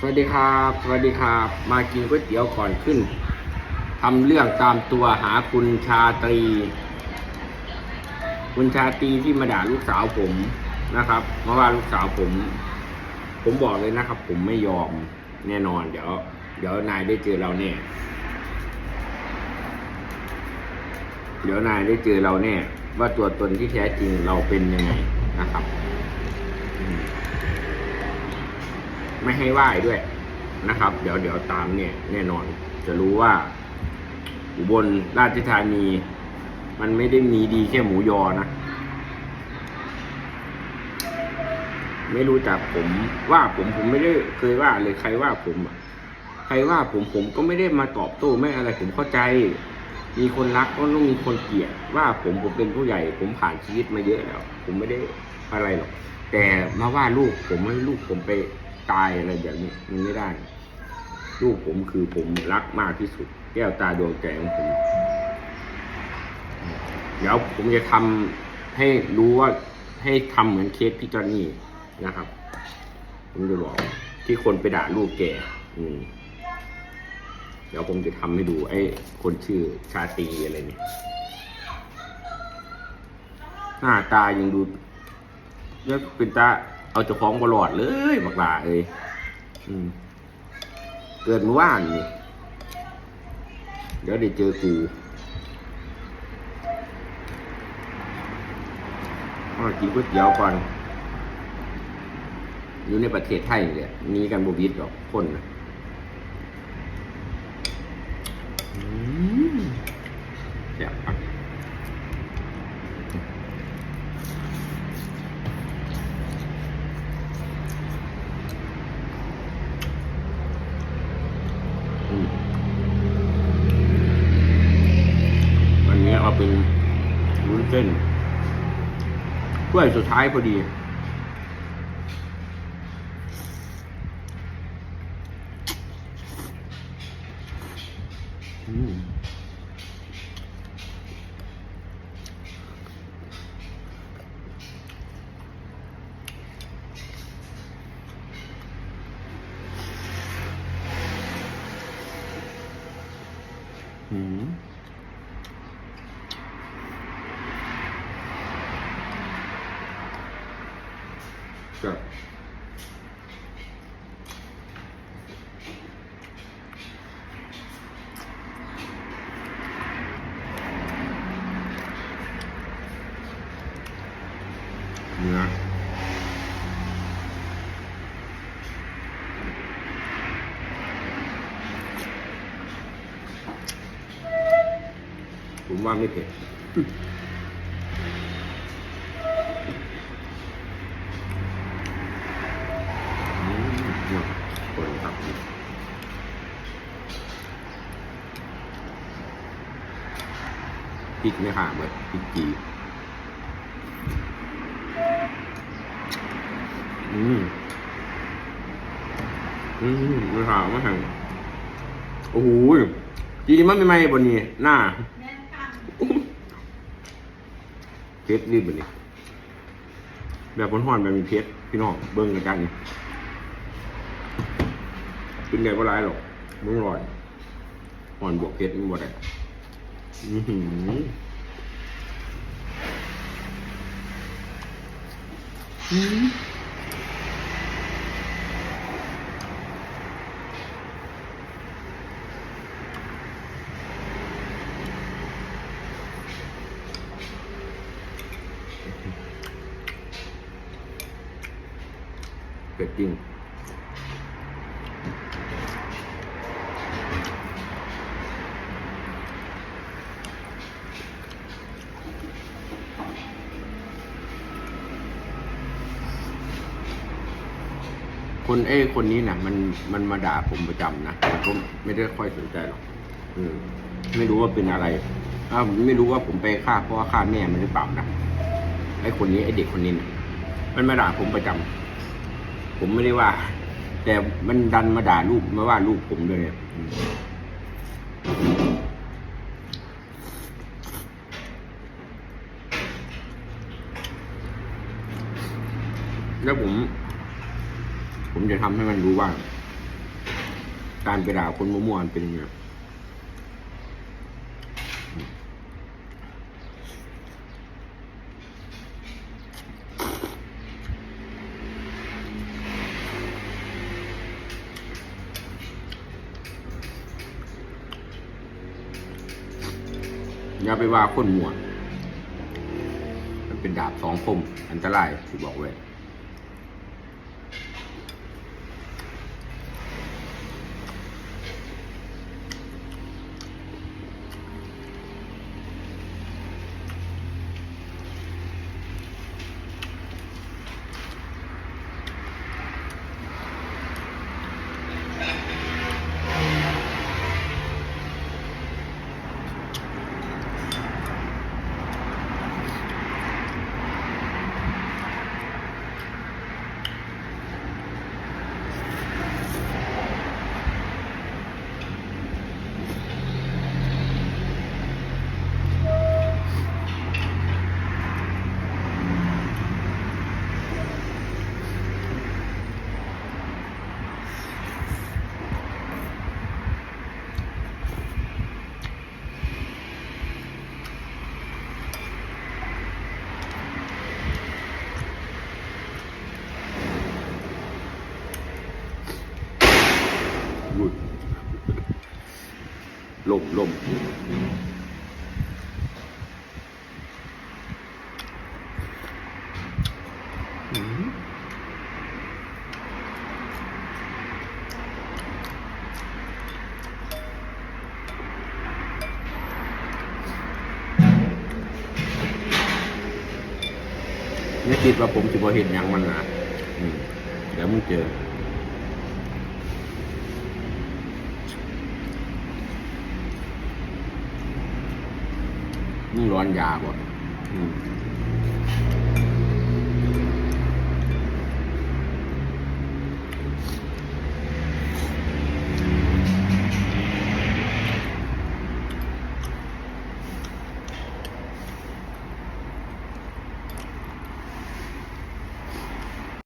สวัสดีครับ สวัสดีครับ มากินก๋วยเตี๋ยวก่อนขึ้นทำเรื่องตามตัวหาคุณชาตรี คุณชาตรีที่มาด่าลูกสาวผมนะครับเมาว่าลูกสาวผม ผมบอกเลยนะครับ ผมไม่ยอมแน่นอน เดี๋ยว เดี๋ยวนายได้เจอเราแน่เดี๋ยวนายได้เจอเราแน่ว่าตัวตนที่แท้จริงเราเป็นยังไงนะครับอืม ไม่ให้ไหว้ด้วยนะครับ เดี๋ยวเดี๋ยวตามเนี่ยแน่นอน จะรู้ว่า อุบลราชธานี มันไม่ได้มีดีแค่หมูยอนะ ไม่รู้จักผมว่าผมผมไม่ได้เคยว่าเลยใครว่าผมใครว่าผมผมก็ไม่ได้มาตอบโต้ไม่อะไรผมเข้าใจ มีคนรักก็ต้องมีคนเกลียดว่าผมผมเป็นผู้ใหญ่ ผมผ่านชีวิตมาเยอะแล้ว ผมไม่ได้อะไรหรอกแต่มาว่าลูกผมให้ลูกผมไป ตายอะไรแบบนี้มันไม่ได้ ลูกผมคือผมรักมากที่สุด แก้วตาดวงใจของผมเดี๋ยวผมจะทำให้รู้ว่าให้ทำเหมือนเคสพี่จอนนี่นะครับ ผมจะบอกที่คนไปด่าลูกแกอืมเดี๋ยวผมจะทำให้ดูไอ้คนชื่อชาตีอะไรเนี่ยหน้าตายังดูแล้วเป็นตา เอาเจ้าของบลอดเลยบักหลาเอ้ยเกิดเมื่อวานนี่ เดี๋ยวได้เจอกูเอากินก๋วยเตี๋ยวก่อน อยู่ในประเทศไทยเนี่ยมีกันบวิดหรอกคนนะอืมเดี๋ยวครับอืมอันนี้ เป็นวุ้นเส้นถ้วยสุดท้ายพอดี อืมอืม รับเนื้อ พริกไม่ขาดเลยพริกจีอืม อืมไม่ขาดไม่แข็งโอ้โหจีมันไม่ไหมบนนี้หน้าเพชรรีบบนนี้แบบห่อนๆแบบมีเพชรพี่น้องเบิ้งกันกันนี่ เป็นไงก็ร้ายหรอกมึงร่อยห่อนบวกเพชรมันบ่ได้อือหืออืมเผ็ดจริง คนเอ้คนนี้นะมันมันมาด่าผมประจำนะแต่ก็ไม่ได้ค่อยสนใจหรอกอืมไม่รู้ว่าเป็นอะไรอ้าวไม่รู้ว่าผมไปฆ่าเพราะว่าฆ่าแม่มันหรือเปล่านะไอ้คนนี้ไอ้เด็กคนนี้นะมันมาด่าผมประจำผมไม่ได้ว่า แต่มันดันมาด่าลูกมาว่าลูกผมด้วยเนี่ยแล้วผม ผมจะทำให้มันรู้ว่า การไปด่าคนมั่วๆมันเป็นยังไงอย่าไปว่าคนมั่วมันเป็นดาบสองคม อันตรายที่บอกไว้ วุด ล่มลมอืมเนี่ยคิดว่าผมจะบ่เห็นหยังมันนะเดี๋ยวมึงเจอ นี่ร้อนยาบ่อืม